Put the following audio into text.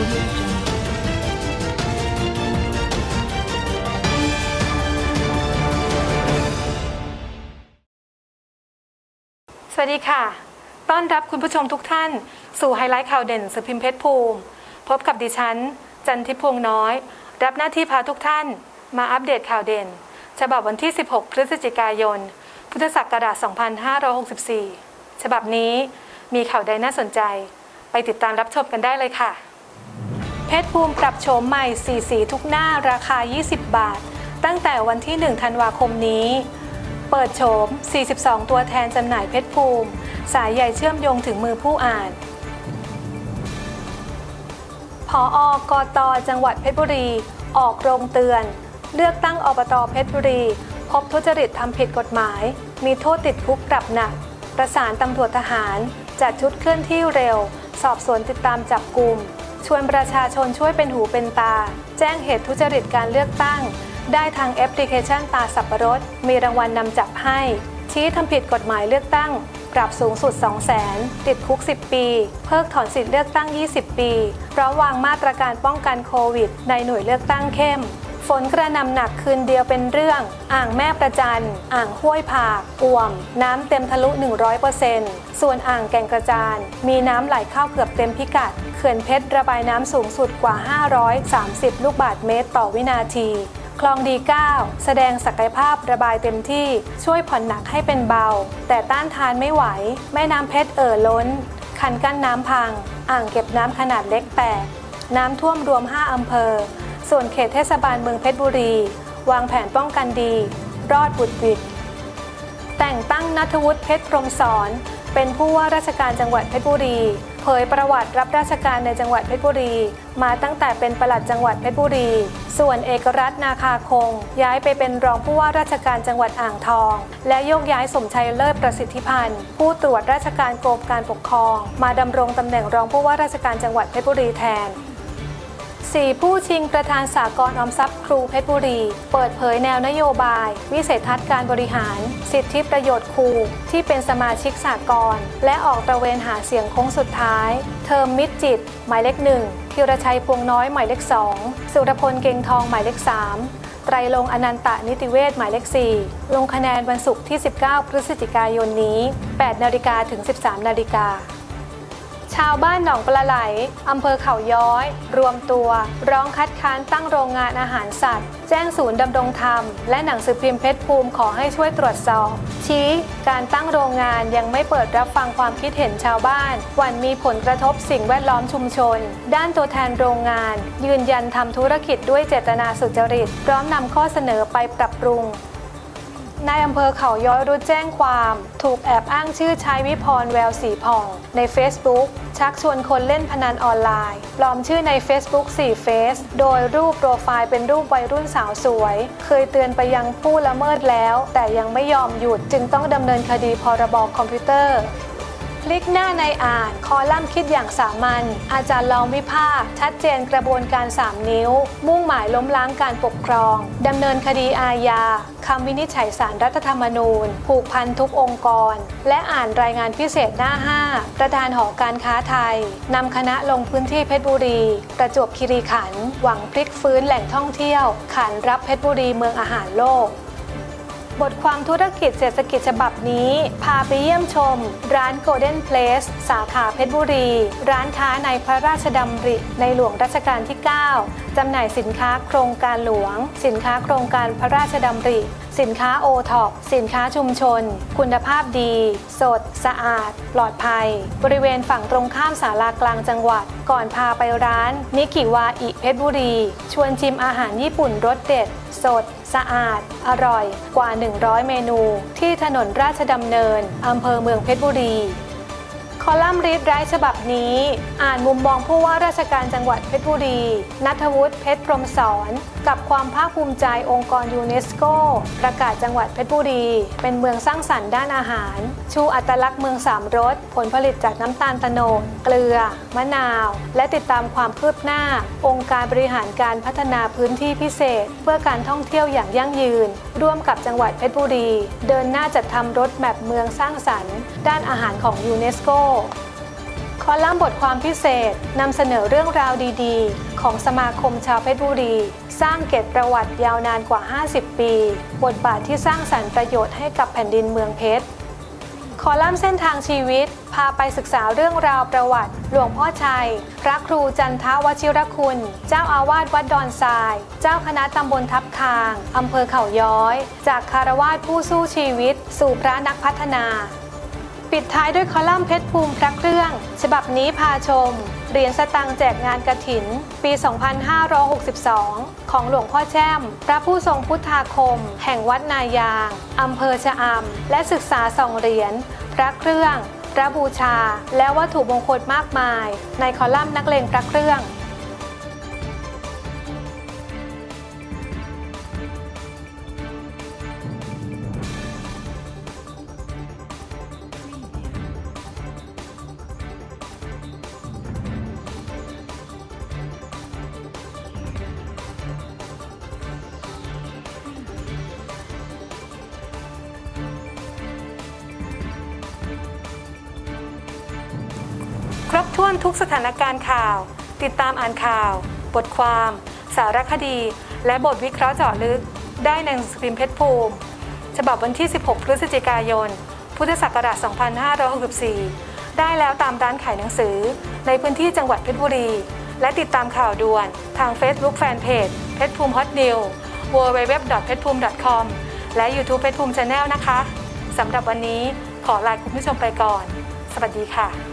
สวัสดีค่ะ ต้อนรับคุณผู้ชมทุกท่าน สู่ไฮไลท์ข่าวเด่นสือพิมพ์เพชรภูมิ พบกับดิฉัน จันทิพวงศ์น้อย รับหน้าที่พาทุกท่าน มาอัปเดตข่าวเด่น ฉบับวันที่ 16 พฤศจิกายน พุทธศักราช 2564 ฉบับนี้มีข่าวใดน่าสนใจ ไปติดตามรับชมกันได้เลยค่ะ เพชรภูมิปรับโฉมใหม่สีสีทุกหน้าราคา 20 บาท ตั้งแต่วันที่ 1 ธันวาคมนี้ เปิดโฉม 42 ตัวแทนจำหน่ายเพชรภูมิ สายใยเชื่อมโยงถึงมือผู้อ่านพออกตจังหวัดเพชรบุรี ออกโรงเตือน เลือกตั้งอบตเพชรบุรี พบทุจริตทำผิดกฎหมาย มีโทษติดคุกปรับหนัก ประสานตำรวจทหาร จัดชุดเคลื่อนที่เร็ว สอบสวนติดตามจับกลุ่ม ชวนประชาชนช่วยเป็นหูเป็นตา แจ้งเหตุทุจริตการเลือกตั้ง ได้ทางแอปพลิเคชันตาสับปะรด มีรางวัลนนำจับให้ ชี้ทำผิดกฎหมายเลือกตั้ง ปรับสูงสุด 2 0 0 0 0 0ติดคุก 10 ปี เพิกถอนสิทธิ์เลือกตั้ง 20 ปี เพราะวางมาตรการป้องกันโควิด ในหน่วยเลือกตั้งเข้ม ฝนกระหนำหนักคืนเดียวเป็นเรื่อง อ่างแม่ประจัน อ่างห้วยผากอ่วม น้ำเต็มทะลุ 100%ส่วนอ่างแก่งกระจาน มีน้ำไหลเข้าเกือบเต็มพิกัด เขื่อนเพชรระบายน้ำสูงสุดกว่า 530 ลูกบาศก์เมตรต่อวินาทีคลองดี 9 แสดงศักยภาพระบายเต็มที่ช่วยผ่อนหนักให้เป็นเบา แต่ต้านทานไม่ไหว แม่น้ำเพชรเอ่อล้น คันกั้นน้ำพัง อ่างเก็บน้ำขนาดเล็กแตก น้ำท่วมรวม 5 อำเภอ ส่วนเขตเทศบาลเมืองเพชรบุรี วางแผนป้องกันดี รอดบุดวิดแต่งตั้งนัทวุฒิเพชรพรมสอน เป็นผู้ว่าราชการจังหวัดเพชรบุรี เผยประวัติรับราชการในจังหวัดเพชรบุรี มาตั้งแต่เป็นปลัดจังหวัดเพชรบุรี ส่วนเอกรัตน์นาคาคง ย้ายไปเป็นรองผู้ว่าราชการจังหวัดอ่างทอง และโยกย้ายสมชัยเลิศประสิทธิพันธ์ ผู้ตรวจราชการกรมการปกครอง มาดำรงตำแหน่งรองผู้ว่าราชการจังหวัดเพชรบุรีแทน สี่ผู้ชิงประธานสากลออมทรัพย์ครูเพชรบุรี เปิดเผยแนวนโยบาย วิสัยทัศน์การบริหาร สิทธิประโยชน์ครูที่เป็นสมาชิกสากลและออกตระเวนหาเสียงโค้งสุดท้าย เทอมมิตรจิต หมายเลขหนึ่งธีรชัยพวงน้อยหมายเลขสองสุรพลเก่งทองหมายเลขสามไตรลงอนันตะนิติเวศหมายเลข 4 ลงคะแนนวันศุกร์ที่ 19 พฤศจิกายนนี้ 8 นาฬิกาถึง 13 นาฬิกา ชาวบ้านหนองปลาไหลอำเภอเขาย้อย รวมตัว ร้องคัดค้านตั้งโรงงานอาหารสัตว์ แจ้งศูนย์ดำรงธรรม และหนังสือพิมพ์เพชรภูมิขอให้ช่วยตรวจสอบ ชี้การตั้งโรงงานยังไม่เปิดรับฟังความคิดเห็นชาวบ้านหวันมีผลกระทบสิ่งแวดล้อมชุมชน ด้านตัวแทนโรงงาน ยืนยันทำธุรกิจด้วยเจตนาสุจริต พร้อมนำข้อเสนอไปปรับปรุง นายอำเภอเขาย้อยรู้แจ้งความ ถูกแอบอ้างชื่อชายวิพรแววสีผ่อง ใน Facebook ชักชวนคนเล่นพนันออนไลน์ ปลอมชื่อใน Facebook 4เฟซโดยรูปโปรไฟล์เป็นรูปวัยรุ่นสาวสวย เคยเตือนไปยังผู้ละเมิดแล้ว แต่ยังไม่ยอมหยุดจึงต้องดำเนินคดีพรบคอมพิวเตอร์ พลิกหน้าในอ่าน คอลัมน์คิดอย่างสามัญ อาจารย์ลองวิพากษ์ชัดเจนกระบวนการ 3 นิ้ว มุ่งหมายล้มล้างการปกครอง ดำเนินคดีอาญาคำวินิจฉัยสารรัฐธรรมนูญ ผูกพันทุกองค์กร และอ่านรายงานพิเศษหน้า 5 ประธานหอการค้าไทยนำคณะลงพื้นที่เพชรบุรี ประจวบคีรีขันธ์หวังพลิกฟื้นแหล่งท่องเที่ยวขานรับเพชรบุรีเมืองอาหารโลก บทความธุรกิจเศรษฐกิจฉบับนี้ พาไปเยี่ยมชม ร้าน Golden Place สาขาเพชรบุรี ร้านค้าในพระราชดำริในหลวงรัชกาลที่ 9 จำหน่ายสินค้าโครงการหลวง สินค้าโครงการพระราชดำริ สินค้าโอท็อปสินค้าชุมชน คุณภาพดี สด สะอาด ปลอดภัย บริเวณฝั่งตรงข้ามศาลากลางจังหวัด ก่อนพาไปร้านนิกิวาอิเพชรบุรี ชวนชิมอาหารญี่ปุ่นรสเด็ด สด สะอาด อร่อย กว่า 100 เมนู ที่ถนนราชดำเนิน อำเภอเมืองเพชรบุรี คอลัมน์รีดไร้ฉบับนี้ อ่านมุมมองผู้ว่าราชการจังหวัดเพชรบุรี นัทวุฒิเพชรพรมสอนกับความภาคภูมิใจองค์กรยูเนสโกประกาศจังหวัดเพชรบุรี เป็นเมืองสร้างสรรค์ด้านอาหาร ชูอัตลักษณ์เมืองสามรส ผลผลิตจากน้ำตาลตะโนดเกลือ มะนาว และติดตามความคืบหน้า องค์การบริหารการพัฒนาพื้นที่พิเศษ เพื่อการท่องเที่ยวอย่างยั่งยืน ร่วมกับจังหวัดเพชรบุรี เดินหน้าจัดทำรถแมพเมืองสร้างสรรค์ ด้านอาหารของยูเนสโกคอลัมน์บทความพิเศษนำเสนอเรื่องราวดีๆ ของสมาคมชาวเพชรบุรี สร้างเกียรติประวัติยาวนานกว่า 50 ปี บทบาทที่สร้างสรรค์ประโยชน์ให้กับแผ่นดินเมืองเพชรคอลัมน์เส้นทางชีวิต พาไปศึกษาเรื่องราวประวัติ หลวงพ่อชัย พระครูจันทวชิรคุณ เจ้าอาวาสวัดดอนทราย เจ้าคณะตำบลทับคาง อำเภอเขาย้อย จากคารวาสผู้สู้ชีวิต สู่พระนักพัฒนา ปิดท้ายด้วยคอลัมน์เพชรภูมิพระเครื่อง ฉบับนี้พาชม เหรียญสตังแจกงานกระถิน ปี 2562 ของหลวงพ่อแช่ม พระผู้ทรงพุทธาคม แห่งวัดนายางอำเภอชะอำและศึกษาสองเหรียญพระเครื่อง พระบูชา และวัตถุมงคลมากมาย ในคอลัมน์นักเลงพระเครื่อง้นทุกสถานการณ์ข่าว ติดตามอ่านข่าว บทความ สารคดี และบทวิเคราะห์เจาะลึก ได้ในหนังสือพิมพ์เพชรภูมิ ฉบับวันที่ 16 พฤศจิกายน พุทธศักราช 2564 ได้แล้วตามร้านขายหนังสือ ในพื้นที่จังหวัดเพชรบุรี และติดตามข่าวด่วน ทาง Facebook Fanpage เพชรภูมิฮอตนิว w w w p e t p u m e c o m และ YouTube เพชรภูมิ Channel นะคะ สำหรับวันนี้ขอลาคุณผู้ชมไปก่อน สวัสดีค่ะ